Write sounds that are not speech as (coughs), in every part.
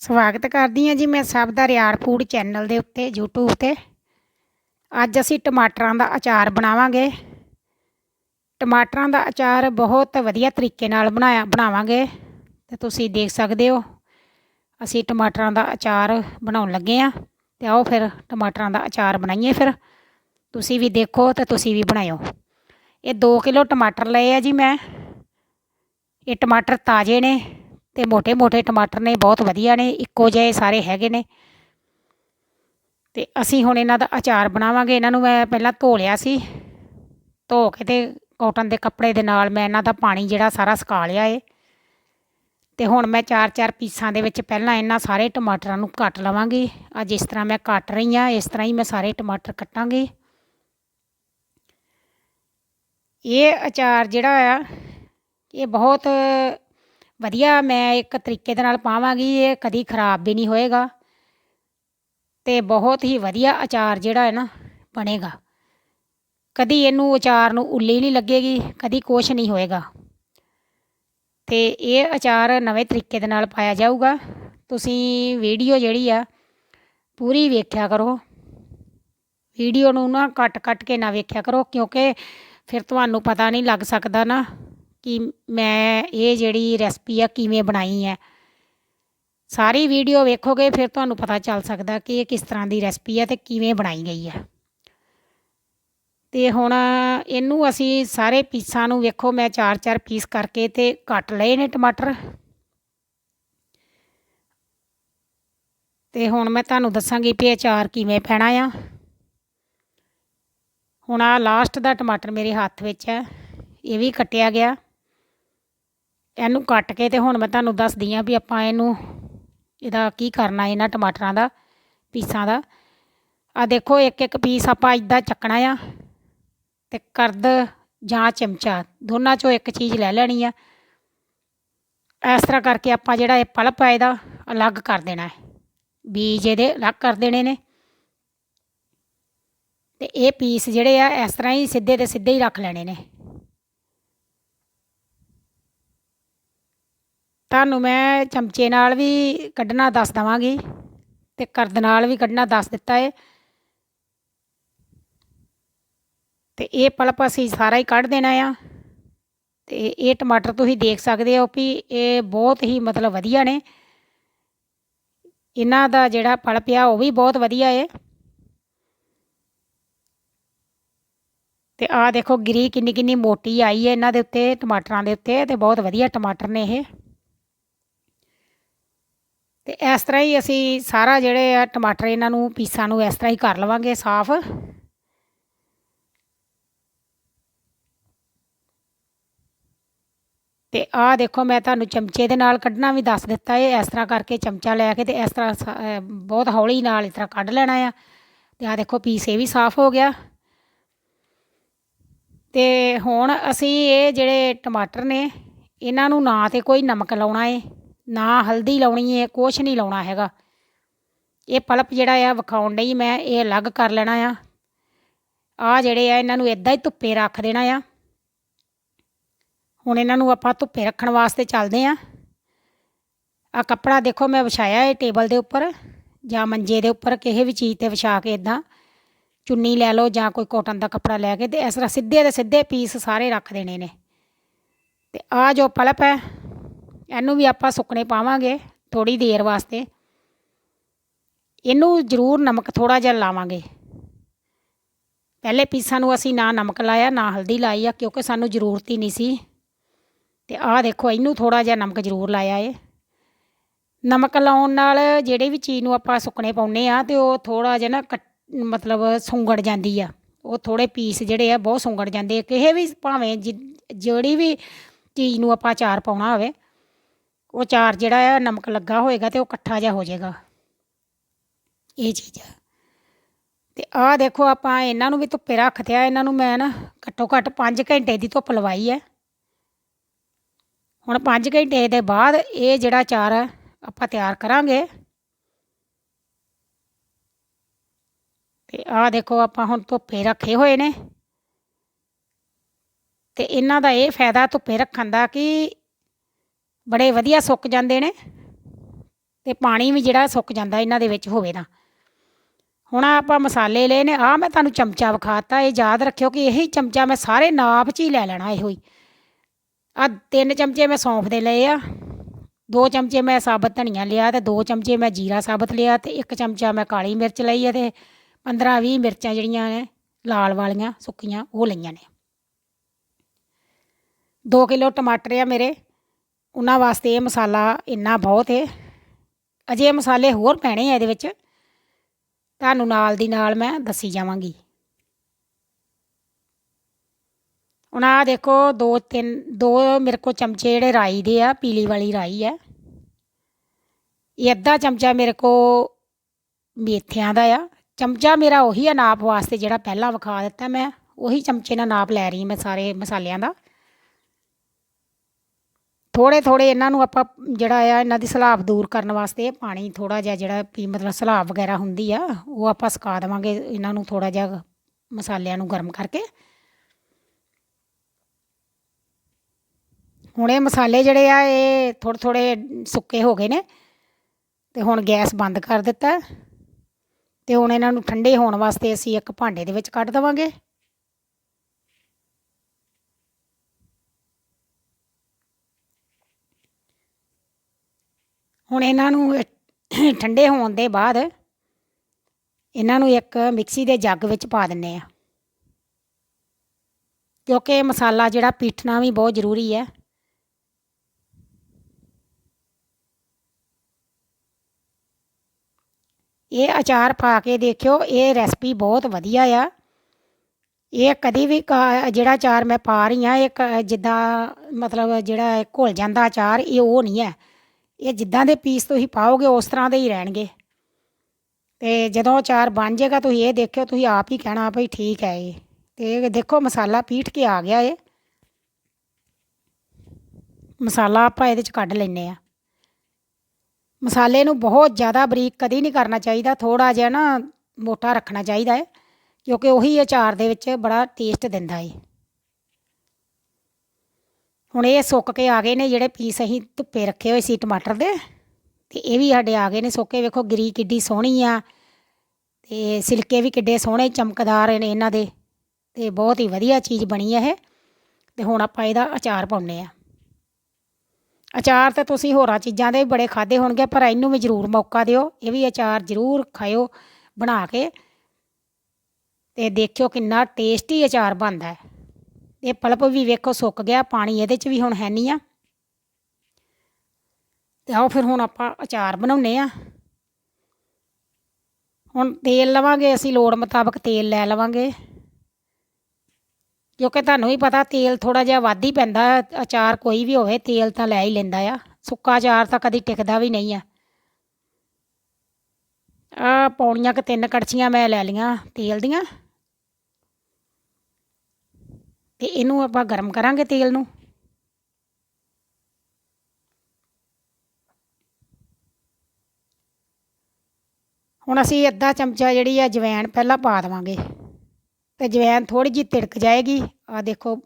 ਸਵਾਗਤ ਕਰਦੀ ਹਾਂ ਜੀ ਮੈਂ ਸਭ ਦਾ ਰਿਆੜ ਫੂਡ ਚੈਨਲ ਦੇ ਉੱਤੇ, YouTube ਤੇ। ਅੱਜ ਅਸੀਂ ਟਮਾਟਰਾਂ ਦਾ ਅਚਾਰ ਬਣਾਵਾਂਗੇ। ਟਮਾਟਰਾਂ ਦਾ ਅਚਾਰ ਬਹੁਤ ਵਧੀਆ ਤਰੀਕੇ ਨਾਲ ਬਣਾਇਆ, ਬਣਾਵਾਂਗੇ ਤੇ ਤੁਸੀਂ ਦੇਖ ਸਕਦੇ ਹੋ। ਅਸੀਂ ਟਮਾਟਰਾਂ ਦਾ ਅਚਾਰ ਬਣਾਉਣ ਲੱਗੇ ਆ ਤੇ ਆਓ ਫਿਰ ਟਮਾਟਰਾਂ ਦਾ ਅਚਾਰ ਬਣਾਈਏ ਫਿਰ। ਤੁਸੀਂ ਵੀ ਦੇਖੋ ਤੇ ਤੁਸੀਂ ਵੀ ਬਣਾਇਓ। ਇਹ 2 ਕਿਲੋ ਟਮਾਟਰ ਲਏ ਆ ਜੀ ਮੈਂ। ਇਹ ਟਮਾਟਰ ਤਾਜ਼ੇ ਨੇ। ਤੇ ਮੋٹے-ਮੋٹے ਟਮਾਟਰ ਨੇ ਬਹੁਤ ਵਧੀਆ ਨੇ, ਇੱਕੋ ਜਿਹੇ ਸਾਰੇ ਹੈਗੇ ਨੇ। ਤੇ ਅਸੀਂ ਹੁਣ ਇਹਨਾਂ ਦਾ ਅਚਾਰ ਬਣਾਵਾਂਗੇ। ਇਹਨਾਂ ਨੂੰ ਮੈਂ ਪਹਿਲਾਂ ਧੋ ਲਿਆ ਸੀ। ਧੋ ਕੇ ਤੇ ਕਾਟਨ ਦੇ ਕੱਪੜੇ ਦੇ ਨਾਲ ਮੈਂ ਇਹਨਾਂ ਦਾ ਪਾਣੀ ਜਿਹੜਾ ਸਾਰਾ ਸੁਕਾ ਲਿਆ ਏ। ਤੇ ਹੁਣ ਮੈਂ ਚਾਰ ਚਾਰ ਪੀਸਾਂ ਦੇ ਵਿੱਚ ਪਹਿਲਾਂ ਇਹਨਾਂ ਸਾਰੇ ਟਮਾਟਰਾਂ ਨੂੰ ਕੱਟ ਲਵਾਂਗੀ। ਅੱਜ ਇਸ ਤਰ੍ਹਾਂ ਮੈਂ ਕੱਟ ਰਹੀ ਆ ਇਸ ਤਰ੍ਹਾਂ ਹੀ ਮੈਂ ਸਾਰੇ ਟਮਾਟਰ ਕੱਟਾਂਗੀ। ਇਹ ਅਚਾਰ ਜਿਹੜਾ ਆ, ਇਹ ਬਹੁਤ ਵਧੀਆ, ਮੈਂ ਇੱਕ ਤਰੀਕੇ ਦੇ ਨਾਲ ਪਾਵਾਂਗੀ, ਇਹ ਕਦੀ ਖਰਾਬ ਵੀ ਨਹੀਂ ਹੋਏਗਾ। ਤੇ ਬਹੁਤ ਹੀ ਵਧੀਆ ਅਚਾਰ ਜਿਹੜਾ ਹੈ ਨਾ, ਬਣੇਗਾ। ਕਦੀ ਇਹਨੂੰ ਅਚਾਰ ਨੂੰ ਉੱਲੀ ਨਹੀਂ ਲੱਗੇਗੀ, ਕਦੀ ਕੁਛ ਨਹੀਂ ਹੋਏਗਾ। ਤੇ ਇਹ ਅਚਾਰ ਨਵੇਂ ਤਰੀਕੇ ਦੇ ਨਾਲ ਪਾਇਆ ਜਾਊਗਾ। ਤੁਸੀਂ ਵੀਡੀਓ ਜਿਹੜੀ ਆ, ਪੂਰੀ ਵੇਖਿਆ ਕਰੋ। ਵੀਡੀਓ ਨੂੰ ਨਾ ਕੱਟ ਕੱਟ ਕੇ ਨਾ ਵੇਖਿਆ ਕਰੋ, ਕਿਉਂਕਿ ਫਿਰ ਤੁਹਾਨੂੰ ਪਤਾ ਨਹੀਂ ਲੱਗ ਸਕਦਾ ਨਾ। ਕਿ ਮੈਂ ਇਹ ਜਿਹੜੀ ਰੈਸਪੀ ਆ ਕਿਵੇਂ ਬਣਾਈ ਹੈ। ਸਾਰੀ ਵੀਡੀਓ ਵੇਖੋਗੇ ਫਿਰ ਤੁਹਾਨੂੰ ਪਤਾ ਚੱਲ ਸਕਦਾ ਕਿ ਇਹ ਕਿਸ ਤਰ੍ਹਾਂ ਦੀ ਰੈਸਪੀ ਹੈ ਤੇ ਕਿਵੇਂ ਬਣਾਈ ਗਈ ਹੈ ਤੇ ਹੁਣ ਇਹਨੂੰ ਅਸੀਂ ਸਾਰੇ ਪੀਸਾਂ ਨੂੰ ਵੇਖੋ, ਮੈਂ ਚਾਰ ਚਾਰ ਪੀਸ ਕਰਕੇ ਤੇ ਕੱਟ ਲਏ ਨੇ ਟਮਾਟਰ। ਤੇ ਹੁਣ ਮੈਂ ਤੁਹਾਨੂੰ ਦੱਸਾਂਗੀ ਵੀ ਅਚਾਰ ਕਿਵੇਂ ਪੈਣਾ ਆ। ਹੁਣ ਆ ਲਾਸਟ ਦਾ ਟਮਾਟਰ ਮੇਰੇ ਹੱਥ ਵਿੱਚ ਹੈ, ਇਹ ਵੀ ਕੱਟਿਆ ਗਿਆ। ਇਹਨੂੰ ਕੱਟ ਕੇ ਤੇ ਹੁਣ ਮੈਂ ਤੁਹਾਨੂੰ ਦੱਸਦੀ ਆ ਵੀ ਆਪਾਂ ਇਹਨੂੰ ਇਹਦਾ ਕੀ ਕਰਨਾ ਇਹਨਾਂ ਟਮਾਟਰਾਂ ਦਾ, ਪੀਸਾਂ ਦਾ। ਆ ਦੇਖੋ ਇੱਕ ਇੱਕ ਪੀਸ ਆਪਾਂ ਇਦਾਂ ਚੱਕਣਾ ਆ ਤੇ ਕਰਦ ਜਾਂ ਚਮਚਾ, ਦੋਨਾਂ ਚੋਂ ਇੱਕ ਚੀਜ਼ ਲੈ ਲੈਣੀ ਆ। ਇਸ ਤਰ੍ਹਾਂ ਕਰਕੇ ਆਪਾਂ ਜਿਹੜਾ ਇਹ ਪਲਪ ਹੈ ਇਹਦਾ ਅਲੱਗ ਕਰ ਦੇਣਾ ਹੈ। ਬੀਜ ਇਹਦੇ ਅਲੱਗ ਕਰ ਦੇਣੇ ਨੇ। ਤੇ ਇਹ ਪੀਸ ਜਿਹੜੇ ਆ, ਇਸ ਤਰ੍ਹਾਂ ਹੀ ਸਿੱਧੇ ਤੇ ਸਿੱਧੇ ਹੀ ਰੱਖ ਲੈਣੇ ਨੇ। ਤੁਹਾਨੂੰ ਮੈਂ ਚਮਚੇ ਨਾਲ ਵੀ ਕੱਢਣਾ ਦੱਸ ਦਵਾਂਗੀ ਤੇ ਕਰਦ ਨਾਲ ਵੀ ਕੱਢਣਾ ਦੱਸ ਦਿੱਤਾ ਹੈ ਤੇ ਇਹ ਪਲਪ ਅਸੀਂ ਸਾਰਾ ਹੀ ਕੱਢ ਦੇਣਾ ਆ। ਤੇ ਇਹ ਟਮਾਟਰ ਤੁਸੀਂ ਦੇਖ ਸਕਦੇ ਹੋ ਵੀ ਇਹ ਬਹੁਤ ਹੀ ਮਤਲਬ ਵਧੀਆ ਨੇ। ਇਹਨਾਂ ਦਾ ਜਿਹੜਾ ਪਲਪ ਆ ਉਹ ਵੀ ਬਹੁਤ ਵਧੀਆ ਏ। ਤੇ ਆਹ ਦੇਖੋ ਗਰੀ ਕਿੰਨੀ ਕਿੰਨੀ ਮੋਟੀ ਆਈ ਹੈ ਇਹਨਾਂ ਦੇ ਉੱਤੇ, ਟਮਾਟਰਾਂ ਦੇ ਉੱਤੇ ਤੇ ਬਹੁਤ ਵਧੀਆ ਟਮਾਟਰ ਨੇ ਇਹ। ਤੇ ਇਸ ਤਰ੍ਹਾਂ ਹੀ ਅਸੀਂ ਸਾਰਾ ਜਿਹੜੇ ਆ ਟਮਾਟਰ ਇਹਨਾਂ ਨੂੰ ਪੀਸਾਂ ਨੂੰ ਇਸ ਤਰ੍ਹਾਂ ਹੀ ਕਰ ਲਵਾਂਗੇ ਸਾਫ਼। ਤੇ ਆਹ ਦੇਖੋ ਮੈਂ ਤੁਹਾਨੂੰ ਚਮਚੇ ਦੇ ਨਾਲ ਕੱਢਣਾ ਵੀ ਦੱਸ ਦਿੱਤਾ ਹੈ ਇਸ ਤਰ੍ਹਾਂ ਕਰਕੇ ਚਮਚਾ ਲੈ ਕੇ ਤੇ ਇਸ ਤਰ੍ਹਾਂ ਬਹੁਤ ਹੌਲੀ ਨਾਲ ਇਸ ਤਰ੍ਹਾਂ ਕੱਢ ਲੈਣਾ ਆ। ਤੇ ਆਹ ਦੇਖੋ ਪੀਸ ਇਹ ਵੀ ਸਾਫ਼ ਹੋ ਗਿਆ। ਤੇ ਹੁਣ ਅਸੀਂ ਇਹ ਜਿਹੜੇ ਟਮਾਟਰ ਨੇ, ਇਹਨਾਂ ਨੂੰ ਨਾ ਤੇ ਕੋਈ ਨਮਕ ਲਾਉਣਾ ਏ। ਨਾ ਹਲਦੀ ਲਾਉਣੀ ਹੈ ਕੁਛ ਨਹੀਂ ਲਾਉਣਾ ਹੈਗਾ। ਇਹ ਪਲਪ ਜਿਹੜਾ ਆ ਵਿਖਾਉਣ ਲਈ ਮੈਂ, ਇਹ ਅਲੱਗ ਕਰ ਲੈਣਾ ਆ। ਆ ਜਿਹੜੇ ਆ, ਇਹਨਾਂ ਨੂੰ ਇਦਾਂ ਹੀ ਧੁੱਪੇ ਰੱਖ ਦੇਣਾ ਆ। ਹੁਣ ਇਹਨਾਂ ਨੂੰ ਆਪਾਂ ਧੁੱਪੇ ਰੱਖਣ ਵਾਸਤੇ ਚੱਲਦੇ ਆ। ਆ ਕੱਪੜਾ ਦੇਖੋ, ਮੈਂ ਵਿਛਾਇਆ ਹੈ ਟੇਬਲ ਦੇ ਉੱਪਰ, ਜਾਂ ਮੰਜੇ ਦੇ ਉੱਪਰ, ਕਿਸੇ ਵੀ ਚੀਜ਼ ਤੇ ਵਿਛਾ ਕੇ ਇਦਾਂ ਚੁੰਨੀ ਲੈ ਲਓ ਜਾਂ ਕੋਈ ਕੋਟਨ ਦਾ ਕੱਪੜਾ ਲੈ ਕੇ, ਤੇ ਇਸ ਤਰ੍ਹਾਂ ਸਿੱਧੇ ਦੇ ਸਿੱਧੇ ਪੀਸ ਸਾਰੇ ਰੱਖ ਦੇਣੇ ਨੇ। ਤੇ ਆ ਜੋ ਪਲਪ ਹੈ ਇਹਨੂੰ ਵੀ ਆਪਾਂ ਸੁੱਕਣੇ ਪਾਵਾਂਗੇ ਥੋੜੀ ਦੇਰ ਵਾਸਤੇ। ਇਹਨੂੰ ਜ਼ਰੂਰ ਨਮਕ ਥੋੜਾ ਜਿਹਾ ਲਾਵਾਂਗੇ। ਪਹਿਲੇ ਪੀਸਾਂ ਨੂੰ ਅਸੀਂ ਨਾ ਨਮਕ ਲਾਇਆ, ਨਾ ਹਲਦੀ ਲਾਈ ਆ, ਕਿਉਂਕਿ ਸਾਨੂੰ ਜ਼ਰੂਰਤ ਹੀ ਨਹੀਂ ਸੀ। ਤੇ ਆਹ ਦੇਖੋ, ਇਹਨੂੰ ਥੋੜਾ ਜਿਹਾ ਨਮਕ ਜ਼ਰੂਰ ਲਾਇਆ ਏ। ਨਮਕ ਲਾਉਣ ਨਾਲ ਜਿਹੜੇ ਵੀ ਚੀਜ਼ ਨੂੰ ਆਪਾਂ ਸੁੱਕਣੇ ਪਾਉਨੇ ਆ ਤੇ ਉਹ ਥੋੜਾ ਜਿਹਾ ਨਾ ਮਤਲਬ ਸੁੰਗੜ ਜਾਂਦੀ ਆ। ਉਹ ਥੋੜੇ ਪੀਸ ਜਿਹੜੇ ਆ ਬਹੁਤ ਸੁੰਗੜ ਜਾਂਦੇ ਕਿਸੇ ਵੀ ਭਾਵੇਂ ਜਿਹੜੀ ਵੀ ਚੀਜ਼ ਨੂੰ ਆਪਾਂ ਚਾਰ ਪਾਉਣਾ ਹੋਵੇ ਉਹ ਚਾਰ ਜਿਹੜਾ ਆ, ਨਮਕ ਲੱਗਾ ਹੋਏਗਾ ਤੇ ਉਹ ਇਕੱਠਾ ਜਿਹਾ ਹੋ ਜਾਏਗਾ। ਇਹ ਚੀਜ਼ ਆ। ਤੇ ਆਹ ਦੇਖੋ ਆਪਾਂ ਇਹਨਾਂ ਨੂੰ ਵੀ ਧੁੱਪੇ ਰੱਖਦੇ ਰੱਖਤਿਆ ਇਹਨਾਂ ਨੂੰ ਮੈਂ ਨਾ ਘੱਟੋ ਘੱਟ 5 ਘੰਟੇ ਦੀ ਧੁੱਪ ਲਵਾਈ ਹੈ ਹੁਣ 5 ਘੰਟੇ ਦੇ ਬਾਅਦ ਇਹ ਜਿਹੜਾ ਚਾਰ ਆਪਾਂ ਤਿਆਰ ਕਰਾਂਗੇ। ਤੇ ਆਹ ਦੇਖੋ ਆਪਾਂ ਹੁਣ ਧੁੱਪੇ ਰੱਖੇ ਹੋਏ ਨੇ। ਤੇ ਇਹਨਾਂ ਦਾ ਇਹ ਫਾਇਦਾ ਧੁੱਪੇ ਰੱਖਣ ਦਾ ਕਿ ਬੜੇ ਵਧੀਆ ਸੁੱਕ ਜਾਂਦੇ ਨੇ ਤੇ ਪਾਣੀ ਵੀ ਜਿਹੜਾ ਸੁੱਕ ਜਾਂਦਾ ਇਹਨਾਂ ਦੇ ਵਿੱਚ ਹੋਵੇ ਤਾਂ। ਹੁਣ ਆਪਾਂ ਮਸਾਲੇ ਲਏ ਨੇ ਆ ਮੈਂ ਤੁਹਾਨੂੰ ਚਮਚਾ ਵਿਖਾਤਾ, ਇਹ ਯਾਦ ਰੱਖਿਓ ਕਿ ਇਹੀ ਚਮਚਾ ਮੈਂ ਸਾਰੇ ਨਾਪ 'ਚ ਹੀ ਲੈ ਲੈਣਾ ਇਹੋ ਹੀ। ਆ ਤਿੰਨ ਚਮਚੇ ਮੈਂ ਸੌਂਫ ਦੇ ਲਏ ਆ, ਦੋ ਚਮਚੇ ਮੈਂ ਸਾਬਤ ਧਨੀਆ ਲਿਆ ਤੇ ਦੋ ਚਮਚੇ ਮੈਂ ਜੀਰਾ ਸਾਬਤ ਲਿਆ ਤੇ ਇੱਕ ਚਮਚਾ ਮੈਂ ਕਾਲੀ ਮਿਰਚ ਲਈ ਆ ਤੇ 15 20 ਮਿਰਚਾਂ ਜਿਹੜੀਆਂ ਨੇ ਲਾਲ ਵਾਲੀਆਂ ਸੁੱਕੀਆਂ ਉਹ ਲਈਆਂ ਨੇ। 2 ਕਿਲੋ ਟਮਾਟਰ ਆ ਮੇਰੇ। ਉਹਨਾਂ ਵਾਸਤੇ ਇਹ ਮਸਾਲਾ ਇੰਨਾ ਬਹੁਤ ਹੈ। ਅਜੇ ਮਸਾਲੇ ਹੋਰ ਪੈਣੇ ਆ ਇਹਦੇ ਵਿੱਚ। ਤੁਹਾਨੂੰ ਨਾਲ ਦੀ ਨਾਲ ਮੈਂ ਦੱਸੀ ਜਾਵਾਂਗੀ। ਹੁਣ ਆਹ ਦੇਖੋ, ਦੋ ਤਿੰਨ, ਦੋ ਮੇਰੇ ਕੋਲ ਚਮਚੇ ਜਿਹੜੇ ਰਾਈ ਦੇ ਆ, ਪੀਲੀ ਵਾਲੀ ਰਾਈ ਆ। ਇਹ ਅੱਧਾ ਚਮਚਾ ਮੇਰੇ ਕੋ ਮੇਥਿਆਂ ਦਾ ਆ। ਚਮਚਾ ਮੇਰਾ ਉਹੀ ਆ ਨਾਪ ਵਾਸਤੇ ਜਿਹੜਾ ਪਹਿਲਾਂ ਵਿਖਾ ਦਿੱਤਾ ਮੈਂ। ਉਹੀ ਚਮਚੇ ਨਾਲ ਨਾਪ ਲੈ ਰਹੀ ਮੈਂ ਸਾਰੇ ਮਸਾਲਿਆਂ ਦਾ। ਥੋੜੇ ਥੋੜੇ ਇਹਨਾਂ ਨੂੰ ਆਪਾਂ ਜਿਹੜਾ ਆ ਇਹਨਾਂ ਦੀ ਸਲਾਬ ਦੂਰ ਕਰਨ ਵਾਸਤੇ ਪਾਣੀ ਥੋੜਾ ਜਿਹਾ ਜਿਹੜਾ ਵੀ ਮਤਲਬ ਸਲਾਬ ਵਗੈਰਾ ਹੁੰਦੀ ਆ, ਉਹ ਆਪਾਂ ਸੁਕਾ ਦੇਵਾਂਗੇ ਇਹਨਾਂ ਨੂੰ ਥੋੜਾ ਜਿਹਾ ਮਸਾਲਿਆਂ ਨੂੰ ਗਰਮ ਕਰਕੇ। ਹੁਣ ਇਹ ਮਸਾਲੇ ਜਿਹੜੇ ਆ, ਇਹ ਥੋੜੇ ਥੋੜੇ ਸੁੱਕੇ ਹੋ ਗਏ ਨੇ ਤੇ ਹੁਣ ਗੈਸ ਬੰਦ ਕਰ ਦਿੱਤਾ। ਤੇ ਹੁਣ ਇਹਨਾਂ ਨੂੰ ਠੰਡੇ ਹੋਣ ਵਾਸਤੇ ਅਸੀਂ ਇੱਕ ਭਾਂਡੇ ਦੇ ਵਿੱਚ ਕੱਢ ਦਵਾਂਗੇ। ਹੁਣ ਇਹਨਾਂ ਨੂੰ (coughs) ਠੰਡੇ ਹੋਣ ਦੇ ਬਾਅਦ ਇਹਨਾਂ ਨੂੰ ਇੱਕ ਮਿਕਸੀ ਦੇ ਜੱਗ ਵਿੱਚ ਪਾ ਦਿੰਨੇ ਆ। ਕਿਉਂਕਿ ਮਸਾਲਾ ਜਿਹੜਾ ਪੀਠਣਾ ਵੀ ਬਹੁਤ ਜ਼ਰੂਰੀ ਹੈ। ਇਹ ਅਚਾਰ ਪਾ ਕੇ ਦੇਖਿਓ, ਇਹ ਰੈਸਪੀ ਬਹੁਤ ਵਧੀਆ ਆ। ਇਹ ਕਦੀ ਵੀ ਜਿਹੜਾ ਅਚਾਰ ਮੈਂ ਪਾ ਰਹੀ ਆ ਇਹ ਜਿੱਦਾਂ ਮਤਲਬ ਜਿਹੜਾ ਘੁਲ ਜਾਂਦਾ ਅਚਾਰ, ਇਹ ਉਹ ਨਹੀਂ ਹੈ। ਇਹ ਜਿੱਦਾਂ ਦੇ ਪੀਸ ਤੁਸੀਂ ਪਾਓਗੇ, ਉਸ ਤਰ੍ਹਾਂ ਦੇ ਹੀ ਰਹਿਣਗੇ। ਤੇ ਜਦੋਂ ਅਚਾਰ ਬਣ ਜਾਏਗਾ, ਤੁਸੀਂ ਇਹ ਦੇਖਿਓ, ਤੁਸੀਂ ਆਪ ਹੀ ਕਹਿਣਾ ਭਈ ਠੀਕ ਹੈ ਇਹ। ਤੇ ਦੇਖੋ, ਮਸਾਲਾ ਪੀਠ ਕੇ ਆ ਗਿਆ ਇਹ। ਮਸਾਲਾ ਆਪਾਂ ਇਹਦੇ ਚ ਕੱਢ ਲੈਨੇ ਆ ਮਸਾਲੇ ਨੂੰ ਬਹੁਤ ਜ਼ਿਆਦਾ ਬਰੀਕ ਕਦੀ ਨਹੀਂ ਕਰਨਾ ਚਾਹੀਦਾ ਥੋੜਾ ਜਿਹਾ ਨਾ ਮੋਟਾ ਰੱਖਣਾ ਚਾਹੀਦਾ ਹੈ, ਕਿਉਂਕਿ ਉਹੀ ਅਚਾਰ ਦੇ ਵਿੱਚ ਬੜਾ ਟੇਸਟ ਦਿੰਦਾ ਹੈ। ਹੁਣ ਇਹ ਸੁੱਕ ਕੇ ਆ ਗਏ ਨੇ ਜਿਹੜੇ ਪੀਸ ਅਸੀਂ ਧੁੱਪੇ ਰੱਖੇ ਹੋਏ ਸੀ ਟਮਾਟਰ ਦੇ। ਤੇ ਇਹ ਵੀ ਸਾਡੇ ਆ ਗਏ ਨੇ ਸੁੱਕੇ। ਵੇਖੋ ਗਰੀ ਕਿੱਡੀ ਸੋਹਣੀ ਆ ਤੇ ਸਿਲਕੇ ਵੀ ਕਿੱਡੇ ਸੋਹਣੇ, ਚਮਕਦਾਰ ਨੇ ਇਹਨਾਂ ਦੇ। ਤੇ ਬਹੁਤ ਹੀ ਵਧੀਆ ਚੀਜ਼ ਬਣੀ ਹੈ ਇਹ। ਤੇ ਹੁਣ ਆਪਾਂ ਇਹਦਾ ਅਚਾਰ ਪਾਉਨੇ ਆ। ਅਚਾਰ ਤਾਂ ਤੁਸੀਂ ਹੋਰਾਂ ਚੀਜ਼ਾਂ ਦੇ ਵੀ ਬੜੇ ਖਾਦੇ ਹੋਣਗੇ, ਪਰ ਇਹਨੂੰ ਵੀ ਜ਼ਰੂਰ ਮੌਕਾ ਦਿਓ। ਇਹ ਵੀ ਅਚਾਰ ਜ਼ਰੂਰ ਖਾਇਓ ਬਣਾ ਕੇ। ਤੇ ਦੇਖਿਓ ਕਿੰਨਾ ਟੇਸਟੀ ਅਚਾਰ ਬਣਦਾ ਹੈ। ਇਹ ਪਲਪ ਵੀ ਵੇਖੋ ਸੁੱਕ ਗਿਆ, ਪਾਣੀ ਇਹਦੇ 'ਚ ਵੀ ਹੁਣ ਹੈ ਨਹੀਂ ਆ। ਤੇ ਆਓ ਫਿਰ ਹੁਣ ਆਪਾਂ ਅਚਾਰ ਬਣਾਉਨੇ ਆ। ਹੁਣ ਤੇਲ ਲਵਾਂਗੇ, ਅਸੀਂ ਲੋੜ ਮੁਤਾਬਕ ਤੇਲ ਲੈ ਲਵਾਂਗੇ। ਕਿਉਂਕਿ ਤੁਹਾਨੂੰ ਵੀ ਪਤਾ ਤੇਲ ਥੋੜਾ ਜਿਹਾ ਵੱਧ ਹੀ ਪੈਂਦਾ, ਅਚਾਰ ਕੋਈ ਵੀ ਹੋਵੇ ਤੇਲ ਤਾਂ ਲੈ ਹੀ ਲੈਂਦਾ ਆ। ਸੁੱਕਾ ਅਚਾਰ ਤਾਂ ਕਦੀ ਟਿਕਦਾ ਵੀ ਨਹੀਂ ਆ। ਆ ਪੌਣੀਆਂ ਕਿ ਤਿੰਨ ਕੜਛੀਆਂ ਮੈਂ ਲੈ ਲੀਆਂ ਤੇਲ ਦੀਆਂ। ਤੇ ਇਹਨੂੰ ਆਪਾਂ ਗਰਮ ਕਰਾਂਗੇ ਤੇਲ ਨੂੰ। ਹੁਣ ਅਸੀਂ ਅੱਧਾ ਚਮਚਾ ਜਿਹੜੀ ਆ ਜਵੈਣ ਪਹਿਲਾਂ ਪਾ ਦੇਵਾਂਗੇ। ਤੇ ਜਵੈਣ ਥੋੜੀ ਜਿਹੀ ਤਿੜਕ ਜਾਏਗੀ। ਆ ਦੇਖੋ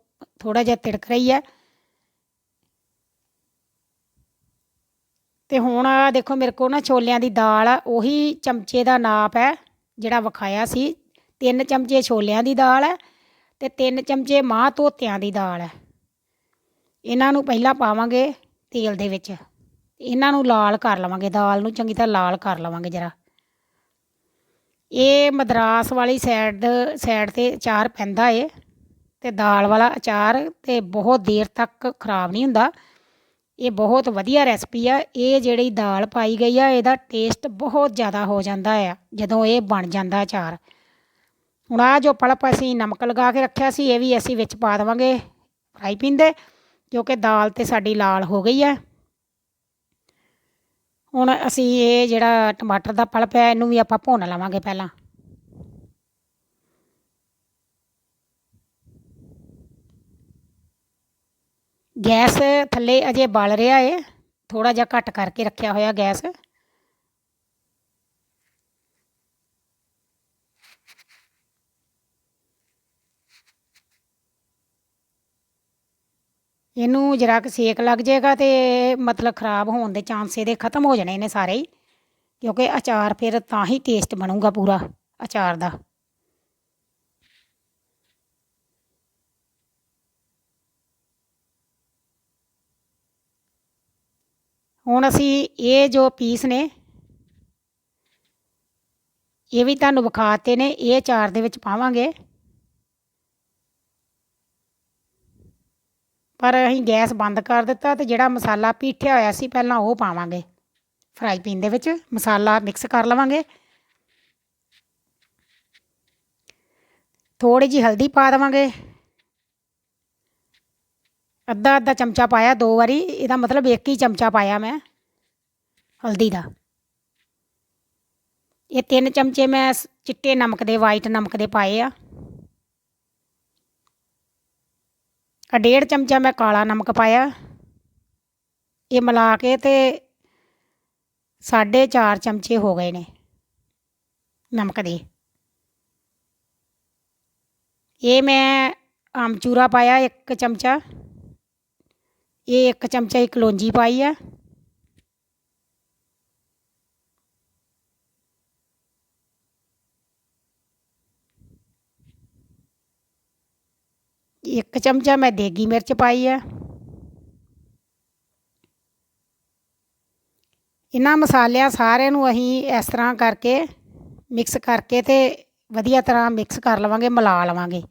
ਥੋੜਾ ਜਿਹਾ ਤਿੜਕ ਰਹੀ ਹੈ ਤੇ ਹੁਣ ਆ ਦੇਖੋ, ਮੇਰੇ ਕੋਲ ਨਾ ਛੋਲਿਆਂ ਦੀ ਦਾਲ ਆ, ਉਹੀ ਚਮਚੇ ਦਾ ਨਾਪ ਹੈ, ਜਿਹੜਾ ਵਿਖਾਇਆ ਸੀ। ਤਿੰਨ ਚਮਚੇ ਛੋਲਿਆਂ ਦੀ ਦਾਲ ਹੈ ਤੇ ਤਿੰਨ ਚਮਚੇ ਮਾਂ ਧੋਤਿਆਂ ਦੀ ਦਾਲ ਹੈ। ਇਹਨਾਂ ਨੂੰ ਪਹਿਲਾਂ ਪਾਵਾਂਗੇ ਤੇਲ ਦੇ ਵਿੱਚ। ਇਹਨਾਂ ਨੂੰ ਲਾਲ ਕਰ ਲਵਾਂਗੇ, ਦਾਲ ਨੂੰ ਚੰਗੀ ਤਰ੍ਹਾਂ ਲਾਲ ਕਰ ਲਵਾਂਗੇ ਜਰਾ। ਇਹ ਮਦਰਾਸ ਵਾਲੀ ਸਾਈਡ ਸਾਈਡ ਤੇ ਅਚਾਰ ਪੈਂਦਾ ਏ ਤੇ ਦਾਲ ਵਾਲਾ ਅਚਾਰ ਤੇ ਬਹੁਤ ਦੇਰ ਤੱਕ ਖਰਾਬ ਨਹੀਂ ਹੁੰਦਾ। ਇਹ ਬਹੁਤ ਵਧੀਆ ਰੈਸਪੀ ਆ। ਇਹ ਜਿਹੜੀ ਦਾਲ ਪਾਈ ਗਈ ਆ, ਇਹਦਾ ਟੇਸਟ ਬਹੁਤ ਜ਼ਿਆਦਾ ਹੋ ਜਾਂਦਾ ਆ, ਜਦੋਂ ਇਹ ਬਣ ਜਾਂਦਾ ਅਚਾਰ। ਹੁਣ ਆ ਜੋ ਪਲਪ ਅਸੀਂ ਨਮਕ ਲਗਾ ਕੇ ਰੱਖਿਆ ਸੀ, ਇਹ ਵੀ ਅਸੀਂ ਵਿੱਚ ਪਾ ਦੇਵਾਂਗੇ ਫਰਾਈ ਪਿੰਨ ਦੇ, ਕਿਉਂਕਿ ਦਾਲ ਤੇ ਸਾਡੀ ਲਾਲ ਹੋ ਗਈ ਹੈ। ਹੁਣ ਅਸੀਂ ਇਹ ਜਿਹੜਾ ਟਮਾਟਰ ਦਾ ਪਲਪ ਹੈ, ਇਹਨੂੰ ਵੀ ਆਪਾਂ ਭੁੰਨ ਲਵਾਂਗੇ ਪਹਿਲਾਂ। ਗੈਸ ਥੱਲੇ ਅਜੇ ਬਲ ਰਿਹਾ ਏ ਥੋੜਾ ਜਿਹਾ ਘੱਟ ਕਰਕੇ ਰੱਖਿਆ ਹੋਇਆ ਗੈਸ। ਇਹਨੂੰ ਜਰਾ ਕਿ ਸੇਕ ਲੱਗ ਜਾਏਗਾ ਤੇ ਮਤਲਬ ਖਰਾਬ ਹੋਣ ਦੇ ਚਾਂਸ ਇਹਦੇ ਖਤਮ ਹੋ ਜਾਣੇ ਨੇ ਸਾਰੇ ਹੀ। ਕਿਉਂਕਿ ਅਚਾਰ ਫਿਰ ਤਾਂ ਹੀ ਟੇਸਟ ਬਣੂਗਾ ਪੂਰਾ, ਅਚਾਰ ਦਾ। ਹੁਣ ਅਸੀਂ ਇਹ ਜੋ ਪੀਸ ਨੇ, ਇਹ ਵੀ ਤੁਹਾਨੂੰ ਵਿਖਾਤੇ ਨੇ, ਇਹ ਅਚਾਰ ਦੇ ਵਿੱਚ ਪਾਵਾਂਗੇ। ਪਰ ਅਸੀਂ ਗੈਸ ਬੰਦ ਕਰ ਦਿੱਤਾ ਤੇ ਜਿਹੜਾ ਮਸਾਲਾ ਪੀਠਿਆ ਹੋਇਆ ਸੀ, ਪਹਿਲਾਂ ਉਹ ਪਾਵਾਂਗੇ। ਫਰਾਈ ਪੈਨ ਦੇ ਵਿੱਚ ਮਸਾਲਾ ਮਿਕਸ ਕਰ ਲਵਾਂਗੇ। ਥੋੜੀ ਜੀ ਹਲਦੀ ਪਾ ਦੇਵਾਂਗੇ। ਅੱਧਾ ਅੱਧਾ ਚਮਚਾ ਪਾਇਆ ਦੋ ਵਾਰੀ, ਇਹਦਾ ਮਤਲਬ ਇੱਕ ਹੀ ਚਮਚਾ ਪਾਇਆ ਮੈਂ, ਹਲਦੀ ਦਾ। ਇਹ ਤਿੰਨ ਚਮਚੇ ਮੈਂ ਚਿੱਟੇ ਨਮਕ ਦੇ ਵਾਈਟ ਨਮਕ ਦੇ ਪਾਏ ਆ। ਆ ਡੇਢ ਚਮਚਾ ਮੈਂ ਕਾਲਾ ਨਮਕ ਪਾਇਆ। ਇਹ ਮਿਲਾ ਕੇ ਤੇ ਸਾਢੇ ਚਾਰ ਚਮਚੇ ਹੋ ਗਏ ਨੇ ਨਮਕ ਦੇ। ਇਹ ਮੈਂ ਆਮਚੂਰਾ ਪਾਇਆ ਇੱਕ ਚਮਚਾ। ਇਹ ਇੱਕ ਚਮਚਾ ਇੱਕ ਲੌਂਜੀ ਪਾਈ ਆ। ਇੱਕ ਚਮਚਾ ਮੈਂ ਦੇਗੀ ਮਿਰਚ ਪਾਈ ਹੈ ਇਹਨਾਂ ਮਸਾਲਿਆਂ ਸਾਰਿਆਂ ਨੂੰ ਅਸੀਂ ਇਸ ਤਰ੍ਹਾਂ ਕਰਕੇ ਮਿਕਸ ਕਰਕੇ ਤੇ ਵਧੀਆ ਤਰ੍ਹਾਂ ਮਿਕਸ ਕਰ ਲਵਾਂਗੇ, ਮਿਲਾ ਲਵਾਂਗੇ,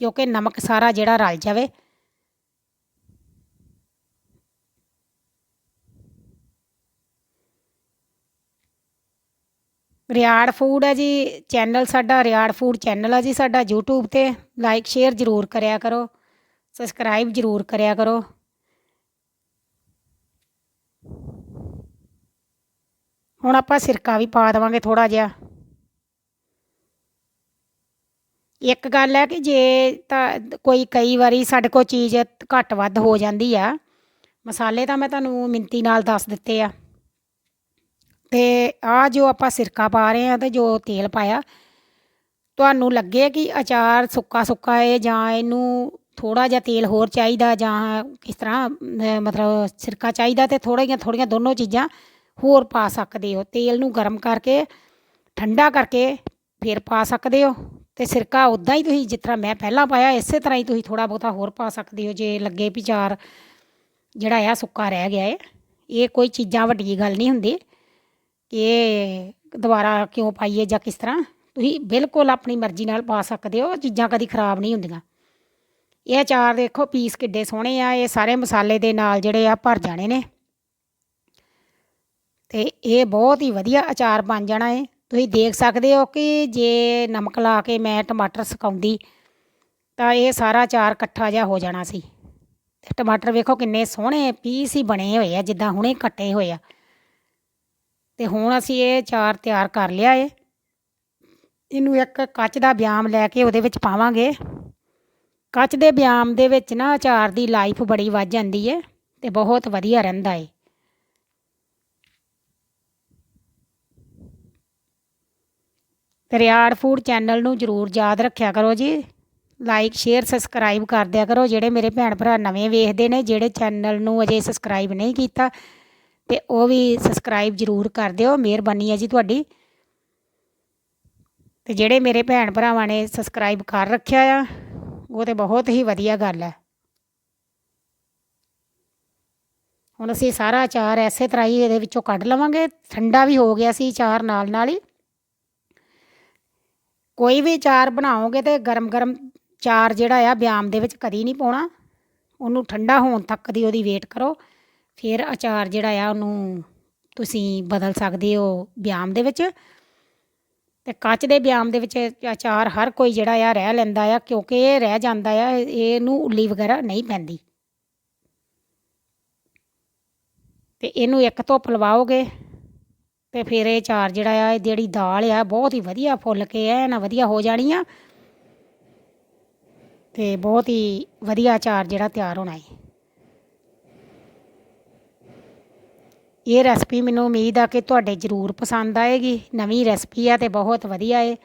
ਕਿਉਂਕਿ ਨਮਕ ਸਾਰਾ ਜਿਹੜਾ ਰਲ ਜਾਵੇ। ਰਿਆੜ ਫੂਡ ਹੈ ਜੀ, ਚੈਨਲ ਸਾਡਾ ਰਿਆੜ ਫੂਡ ਚੈਨਲ ਹੈ ਜੀ, ਸਾਡਾ YouTube ਤੇ। ਲਾਈਕ ਸ਼ੇਅਰ ਜ਼ਰੂਰ ਕਰਿਆ ਕਰੋ। ਸਬਸਕ੍ਰਾਈਬ ਜ਼ਰੂਰ ਕਰਿਆ ਕਰੋ। ਹੁਣ ਆਪਾਂ ਸਿਰਕਾ ਵੀ ਪਾ ਦੇਵਾਂਗੇ ਥੋੜਾ ਜਿਹਾ। ਇੱਕ ਗੱਲ ਹੈ ਕਿ ਜੇ ਤਾਂ ਕੋਈ ਕਈ ਵਾਰੀ ਸਾਡੇ ਕੋਲ ਚੀਜ਼ ਘੱਟ ਵੱਧ ਹੋ ਜਾਂਦੀ ਆ, ਮਸਾਲੇ ਤਾਂ ਮੈਂ ਤੁਹਾਨੂੰ ਮਿੰਤੀ ਨਾਲ ਦੱਸ ਦਿੱਤੇ ਆ। ਤੇ ਆ ਜੋ ਆਪਾਂ ਸਿਰਕਾ ਪਾ ਰਹੇ ਆ ਤੇ ਜੋ ਤੇਲ ਪਾਇਆ, ਤੁਹਾਨੂੰ ਲੱਗੇ ਕਿ ਅਚਾਰ ਸੁੱਕਾ ਸੁੱਕਾ ਹੈ ਜਾਂ ਇਹਨੂੰ ਥੋੜਾ ਜਿਹਾ ਤੇਲ ਹੋਰ ਚਾਹੀਦਾ ਜਾਂ ਕਿਸ ਤਰ੍ਹਾਂ ਮਤਲਬ ਸਿਰਕਾ ਚਾਹੀਦਾ ਤੇ ਥੋੜ੍ਹੀਆਂ ਥੋੜ੍ਹੀਆਂ ਦੋਨੋਂ ਚੀਜ਼ਾਂ ਹੋਰ ਪਾ ਸਕਦੇ ਹੋ। ਤੇਲ ਨੂੰ ਗਰਮ ਕਰਕੇ, ਠੰਡਾ ਕਰਕੇ ਫਿਰ ਪਾ ਸਕਦੇ ਹੋ। ਤੇ ਸਿਰਕਾ ਉਦਾਂ ਹੀ ਤੁਸੀਂ ਜਿਸ ਤਰ੍ਹਾਂ ਮੈਂ ਪਹਿਲਾਂ ਪਾਇਆ, ਇਸੇ ਤਰ੍ਹਾਂ ਹੀ ਤੁਸੀਂ ਥੋੜਾ ਬਹੁਤਾ ਹੋਰ ਪਾ ਸਕਦੇ ਹੋ ਜੇ ਲੱਗੇ ਵੀ ਚਾਰ ਜਿਹੜਾ ਆ ਸੁੱਕਾ ਰਹਿ ਗਿਆ ਹੈ ਇਹ ਕੋਈ ਚੀਜ਼ਾਂ ਵੱਡੀ ਗੱਲ ਨਹੀਂ ਹੁੰਦੀ। ਕਿ ਇਹ ਦੁਬਾਰਾ ਕਿਉਂ ਪਾਈਏ ਜਾਂ ਕਿਸ ਤਰ੍ਹਾਂ? ਤੁਸੀਂ ਬਿਲਕੁਲ ਆਪਣੀ ਮਰਜ਼ੀ ਨਾਲ ਪਾ ਸਕਦੇ ਹੋ, ਚੀਜ਼ਾਂ ਕਦੀ ਖਰਾਬ ਨਹੀਂ ਹੁੰਦੀਆਂ। ਇਹ ਅਚਾਰ ਦੇਖੋ ਪੀਸ ਕਿੱਡੇ ਸੋਹਣੇ ਆ, ਇਹ ਸਾਰੇ ਮਸਾਲੇ ਦੇ ਨਾਲ ਜਿਹੜੇ ਆ ਭਰ ਜਾਣੇ ਨੇ। ਤੇ ਇਹ ਬਹੁਤ ਹੀ ਵਧੀਆ ਅਚਾਰ ਬਣ ਜਾਣਾ ਏ। ਤੁਸੀਂ ਦੇਖ ਸਕਦੇ ਹੋ ਕਿ ਜੇ ਨਮਕ ਲਾ ਕੇ ਮੈਂ ਟਮਾਟਰ ਸੁਕਾਉਂਦੀ, ਤਾਂ ਇਹ ਸਾਰਾ ਅਚਾਰ ਇਕੱਠਾ ਜਿਹਾ ਹੋ ਜਾਣਾ ਸੀ। ਤੇ ਟਮਾਟਰ ਵੇਖੋ ਕਿੰਨੇ ਸੋਹਣੇ ਪੀਸ ਹੀ ਬਣੇ ਹੋਏ ਆ, ਜਿੱਦਾਂ ਹੁਣੇ ਕੱਟੇ ਹੋਏ ਆ। ਤੇ ਹੁਣ ਅਸੀਂ ਇਹ ਅਚਾਰ ਤਿਆਰ ਕਰ ਲਿਆ ਏ। ਇਹਨੂੰ ਇੱਕ ਕੱਚ ਦਾ ਬਿਆਮ ਲੈ ਕੇ ਉਹਦੇ ਵਿੱਚ ਪਾਵਾਂਗੇ। ਕੱਚ ਦੇ ਬਿਆਮ ਦੇ ਵਿੱਚ ਨਾ ਅਚਾਰ ਦੀ ਲਾਈਫ ਬੜੀ ਵੱਧ ਜਾਂਦੀ ਏ ਤੇ ਬਹੁਤ ਵਧੀਆ ਰਹਿੰਦਾ ਏ। ਤੇ ਰਿਆੜ ਫੂਡ ਚੈਨਲ ਨੂੰ ਜਰੂਰ ਯਾਦ ਰੱਖਿਆ ਕਰੋ ਜੀ। ਲਾਈਕ, ਸ਼ੇਅਰ, ਸਬਸਕ੍ਰਾਈਬ ਕਰ ਦਿਆ ਕਰੋ ਜਿਹੜੇ ਮੇਰੇ ਭੈਣ ਭਰਾ ਨਵੇਂ ਵੇਖਦੇ ਨੇ, ਜਿਹੜੇ ਚੈਨਲ ਨੂੰ ਅਜੇ ਸਬਸਕ੍ਰਾਈਬ ਨਹੀਂ ਕੀਤਾ। ਤੇ ਉਹ ਵੀ ਸਬਸਕ੍ਰਾਈਬ ਜਰੂਰ ਕਰ ਦਿਓ, ਮਿਹਰਬਾਨੀ ਹੈ ਜੀ ਤੁਹਾਡੀ। ਤੇ ਜਿਹੜੇ ਮੇਰੇ ਭੈਣ ਭਰਾਵਾਂ ਨੇ ਸਬਸਕ੍ਰਾਈਬ ਕਰ ਰੱਖਿਆ ਆ, ਉਹ ਤੇ ਬਹੁਤ ਹੀ ਵਧੀਆ ਗੱਲ ਹੈ। ਹੁਣ ਅਸੀਂ ਸਾਰਾ ਅਚਾਰ ਐਸੇ ਤਰ੍ਹਾਂ ਹੀ ਇਹਦੇ ਵਿੱਚੋਂ ਕੱਢ ਲਵਾਂਗੇ, ਠੰਡਾ ਵੀ ਹੋ ਗਿਆ ਸੀ ਅਚਾਰ ਨਾਲ ਨਾਲ ਹੀ। ਕੋਈ ਵੀ ਅਚਾਰ ਬਣਾਓਗੇ ਤੇ ਗਰਮ ਗਰਮ ਚਾਰ ਜਿਹੜਾ ਆ ਬਿਆਮ ਦੇ ਵਿੱਚ ਕਦੀ ਨਹੀਂ ਪਾਉਣਾ। ਉਹਨੂੰ ਠੰਡਾ ਹੋਣ ਤੱਕ ਦੀ ਉਹਦੀ ਵੇਟ ਕਰੋ। ਫਿਰ ਅਚਾਰ ਜਿਹੜਾ ਆ ਉਹਨੂੰ ਤੁਸੀਂ ਬਦਲ ਸਕਦੇ ਹੋ ਬਿਆਮ ਦੇ ਵਿੱਚ। ਤੇ ਕੱਚ ਦੇ ਬਿਆਮ ਦੇ ਵਿੱਚ ਅਚਾਰ ਹਰ ਕੋਈ ਜਿਹੜਾ ਆ ਰਹਿ ਲੈਂਦਾ ਆ, ਕਿਉਂਕਿ ਇਹ ਰਹਿ ਜਾਂਦਾ ਆ, ਇਹਨੂੰ ਉੱਲੀ ਵਗੈਰਾ ਨਹੀਂ ਪੈਂਦੀ। ਤੇ ਇਹਨੂੰ ਇੱਕ ਧੁੱਪ ਲਵਾਓਗੇ ਤੇ ਫਿਰ ਇਹ ਚਾਰ ਜਿਹੜਾ ਆ, ਇਹ ਜਿਹੜੀ ਦਾਲ ਆ, ਬਹੁਤ ਹੀ ਵਧੀਆ ਫੁੱਲ ਕੇ ਐ ਨਾ ਵਧੀਆ ਹੋ ਜਾਣੀ ਆ। ਤੇ ਬਹੁਤ ਹੀ ਵਧੀਆ ਅਚਾਰ ਜਿਹੜਾ ਤਿਆਰ ਹੋਣਾ ਹੈ ਇਹ ਰੈਸਪੀ ਮੈਨੂੰ ਉਮੀਦ ਆ ਕਿ ਤੁਹਾਡੇ ਜ਼ਰੂਰ ਪਸੰਦ ਆਏਗੀ। ਨਵੀਂ ਰੈਸਪੀ ਆ ਤੇ ਬਹੁਤ ਵਧੀਆ ਏ।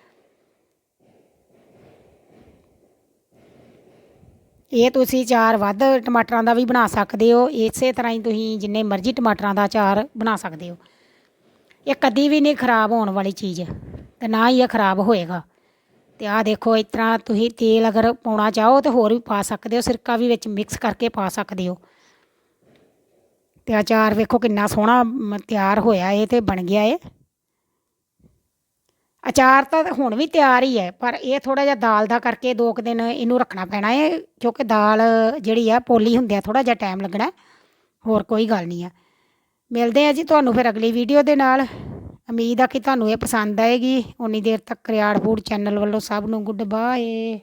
ਇਹ ਤੁਸੀਂ ਚਾਰ ਵੱਧ ਟਮਾਟਰਾਂ ਦਾ ਵੀ ਬਣਾ ਸਕਦੇ ਹੋ। ਇਸੇ ਤਰ੍ਹਾਂ ਹੀ ਤੁਸੀਂ ਜਿੰਨੇ ਮਰਜ਼ੀ ਟਮਾਟਰਾਂ ਦਾ ਚਾਰ ਬਣਾ ਸਕਦੇ ਹੋ। ਇਹ ਕਦੀ ਵੀ ਨਹੀਂ ਖਰਾਬ ਹੋਣ ਵਾਲੀ ਚੀਜ਼। ਤੇ ਨਾ ਹੀ ਇਹ ਖਰਾਬ ਹੋਏਗਾ। ਤੇ ਆਹ ਦੇਖੋ, ਇਸ ਤਰ੍ਹਾਂ ਤੁਸੀਂ ਤੇਲ ਅਗਰ ਪਾਉਣਾ ਚਾਹੋ ਤੇ ਹੋਰ ਵੀ ਪਾ ਸਕਦੇ ਹੋ। ਸਿਰਕਾ ਵੀ ਵਿੱਚ ਮਿਕਸ ਕਰਕੇ ਪਾ ਸਕਦੇ ਹੋ। ਤੇ ਅਚਾਰ ਵੇਖੋ ਕਿੰਨਾ ਸੋਹਣਾ ਤਿਆਰ ਹੋਇਆ ਏ ਤੇ ਬਣ ਗਿਆ ਏ ਅਚਾਰ ਤਾਂ ਹੁਣ ਵੀ ਤਿਆਰ ਹੀ ਹੈ, ਪਰ ਇਹ ਥੋੜਾ ਜਿਹਾ ਦਾਲ ਦਾ ਕਰਕੇ ਦੋ ਕੁ ਦਿਨ ਇਹਨੂੰ ਰੱਖਣਾ ਪੈਣਾ ਹੈ, ਕਿਉਂਕਿ ਦਾਲ ਜਿਹੜੀ ਆ ਪੋਲੀ ਹੁੰਦਿਆਂ ਥੋੜਾ ਜਿਹਾ ਟਾਈਮ ਲੱਗਣਾ, ਹੋਰ ਕੋਈ ਗੱਲ ਨਹੀਂ ਆ। ਮਿਲਦੇ ਆ ਜੀ ਤੁਹਾਨੂੰ ਫਿਰ ਅਗਲੀ ਵੀਡੀਓ ਦੇ ਨਾਲ। ਉਮੀਦ ਆ ਕਿ ਤੁਹਾਨੂੰ ਇਹ ਪਸੰਦ ਆਏਗੀ। ਉਨੀ ਦੇਰ ਤੱਕ ਰਿਆੜ ਫੂਡ ਚੈਨਲ ਵੱਲੋਂ ਸਭ ਨੂੰ ਗੁੱਡ ਬਾਏ।